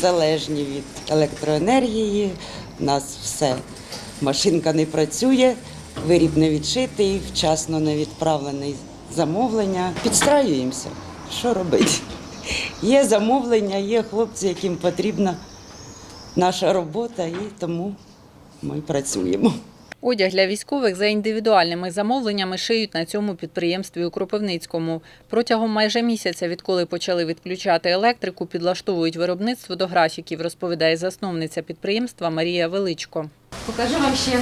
Залежні від електроенергії, у нас все. Машинка не працює, виріб не відшитий, вчасно не відправлений замовлення. Підстраюємося. Що робити? Є замовлення, є хлопці, яким потрібна наша робота, і тому ми працюємо. Одяг для військових за індивідуальними замовленнями шиють на цьому підприємстві у Кропивницькому. Протягом майже місяця, відколи почали відключати електрику, підлаштовують виробництво до графіків, розповідає засновниця підприємства Марія Величко. Покажу вам ще.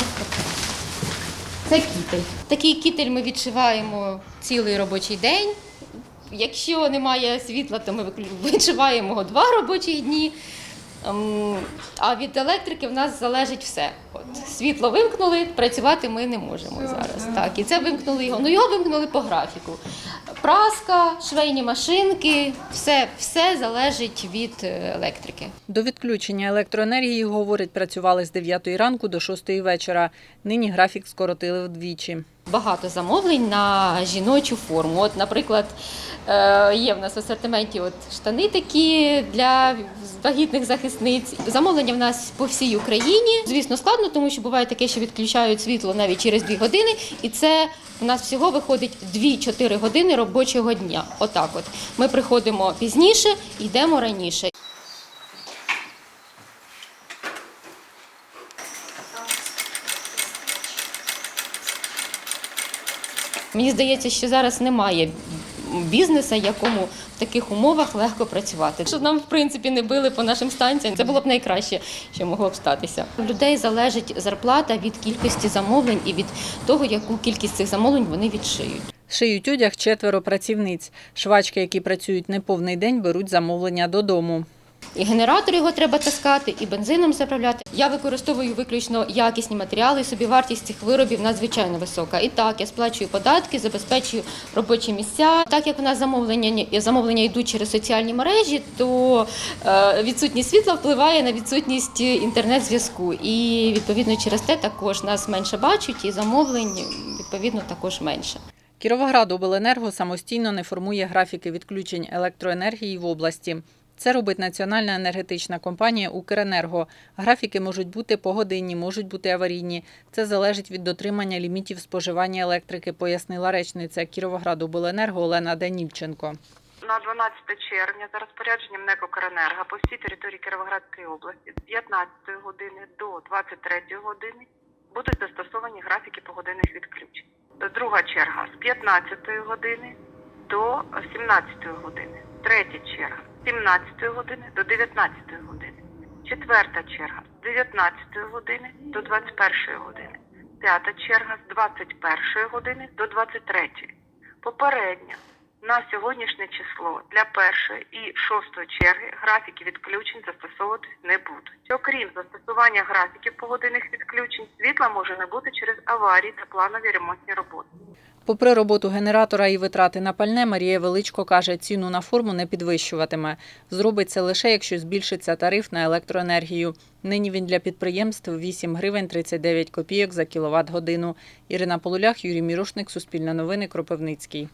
Це кітель. Такий кітель ми відшиваємо цілий робочий день. Якщо немає світла, то ми відшиваємо два робочі дні. Ем, А від електрики в нас залежить все. От світло вимкнули, працювати ми не можемо зараз. Так, і це вимкнули його. Ну його вимкнули по графіку. Праска, швейні машинки, все, все залежить від е, електрики. До відключення електроенергії, говорить, працювали з 9 ранку до 6 вечора. Нині графік скоротили вдвічі. Багато замовлень на жіночу форму. От, наприклад, е, є в нас в асортименті от штани такі для вагітних захисниць. Замовлення в нас по всій Україні. Звісно, складно, тому що буває таке, що відключають світло навіть через 2 години, і це у нас всього виходить 2-4 години робочого дня. Отак, от ми приходимо пізніше, йдемо раніше. Мені здається, що зараз немає бізнесу, якому в таких умовах легко працювати. Щоб нам, в принципі, не били по нашим станціям, це було б найкраще, що могло б статися. У людей залежить зарплата від кількості замовлень і від того, яку кількість цих замовлень вони відшиють. Шиють одяг четверо працівниць. Швачки, які працюють неповний день, беруть замовлення додому. І генератор його треба таскати, і бензином заправляти. Я використовую виключно якісні матеріали. Собівартість цих виробів надзвичайно висока. І так, я сплачую податки, забезпечую робочі місця. Так як у нас замовлення замовлення йдуть через соціальні мережі, то е, відсутність світла впливає на відсутність інтернет-зв'язку. І відповідно через те також нас менше бачать, і замовлень відповідно також менше. Кіровоградобленерго самостійно не формує графіки відключень електроенергії в області. Це робить Національна енергетична компанія Укренерго. Графіки можуть бути погодинні, можуть бути аварійні. Це залежить від дотримання лімітів споживання електрики, пояснила речниця Кіровоградобленерго Олена Данільченко. на 12 червня за розпорядженням НЕК «Укренерго» по всій території Кіровоградської області з 15 години до 23 години будуть застосовані графіки погодинних відключень. Друга черга з 15 години до 17 години. Третя черга з 17 години до 19 години. Четверта черга з 19 години до 21 години. П'ята черга з 21 години до 23. Попередньо на сьогоднішнє число для першої і шостої черги графіки відключень застосовуватись не будуть. Окрім застосування графіків погодинних відключень, світла може не бути через аварії та планові ремонтні роботи. Попри роботу генератора і витрати на пальне, Марія Величко каже, ціну на форму не підвищуватиме. Зробить це лише, якщо збільшиться тариф на електроенергію. Нині він для підприємств 8 гривень 39 копійок за кіловат годину. Ірина Полулях, Юрій Мірошник, Суспільне новини, Кропивницький.